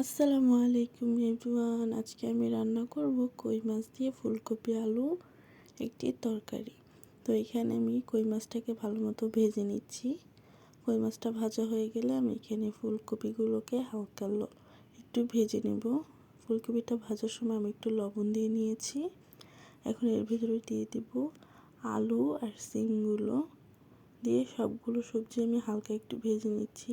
আসসালামু আলাইকুম এভরিওয়ান। আজকে আমি রান্না করব কই মাছ দিয়ে ফুলকপি আলু, একটি তরকারি। তো এখানে আমি কই মাছটাকে ভালো মতো ভেজে নিচ্ছি। কই মাছটা ভাজা হয়ে গেলে আমি এখানে ফুলকপিগুলোকে হালকা একটু ভেজে নেব। ফুলকপিটা ভাজার সময় আমি একটু লবণ দিয়ে নিয়েছি। এখন এর ভিতরে দিয়ে দিব আলু আর সিমগুলো দিয়ে সবগুলো সবজি আমি হালকা একটু ভেজে নিচ্ছি।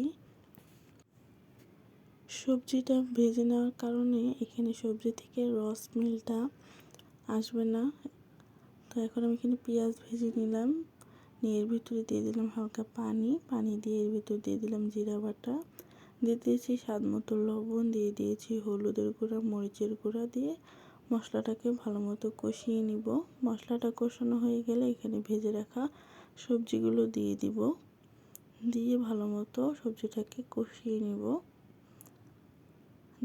সবজিটা ভেজে নেওয়ার কারণে এখানে সবজি থেকে রস মিলটা আসবে না। তো এখন আমি এখানে পেঁয়াজ ভেজে নিলাম। নিয়ে এর ভিতরে দিয়ে দিলাম হালকা পানি। পানি দিয়ে এর ভিতরে দিয়ে দিলাম জিরা বাটা। দিয়ে দিয়েছি স্বাদ মতো লবণ। দিয়ে দিয়েছি হলুদের গুঁড়া, মরিচের গুঁড়া দিয়ে মশলাটাকে ভালো মতো কষিয়ে নিব। মশলাটা কষানো হয়ে গেলে এখানে ভেজে রাখা সবজিগুলো দিয়ে দিব। দিয়ে ভালো মতো সবজিটাকে কষিয়ে নিব।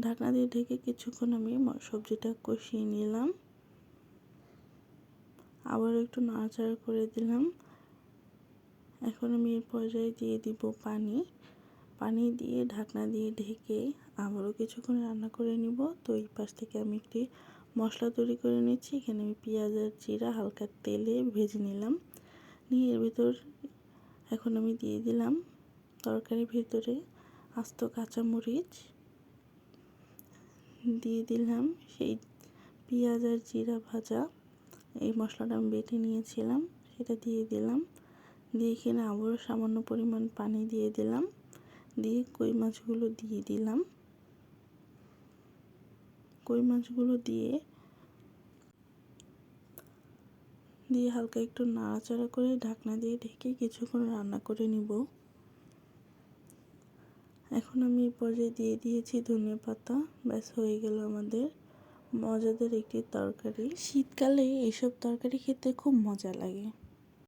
ঢাকনা দিয়ে ঢেকে কিছুক্ষণ আমি সবজিটা কষিয়ে নিলাম। আবার একটু নাড়াচাড়া করে দিলাম। এখন আমি এর পর্যায়ে দিয়ে দিব পানি। পানি দিয়ে ঢাকনা দিয়ে ঢেকে আবারও কিছুক্ষণ রান্না করে নিব। তো এই পাশ থেকে আমি একটি মশলা তৈরি করে নিচ্ছি। এখানে আমি পেঁয়াজ আর জিরা হালকা তেলে ভেজে নিলাম। নিয়ে এর ভিতর এখন আমি দিয়ে দিলাম তরকারির ভিতরে আস্ত কাঁচামরিচ। দিয়ে দিলাম সেই পেঁয়াজ আর জিরা ভাজা। এই মশলাটা আমি বেটে নিয়েছিলাম, সেটা দিয়ে দিলাম। দিয়ে এখানে আবারও সামান্য পরিমাণ পানি দিয়ে দিলাম। দিয়ে কই মাছগুলো দিয়ে দিলাম। কই মাছগুলো দিয়ে দিয়ে হালকা একটু নাড়াচাড়া করে ঢাকনা দিয়ে ঢেকে কিছুক্ষণ রান্না করে নিব। এখন আমি এই পর্যায়ে দিয়ে দিয়েছি ধনিয়া পাতা। ব্যাস, হয়ে গেল আমাদের মজাদার একটি তরকারি। শীতকালে এইসব তরকারি খেতে খুব মজা লাগে।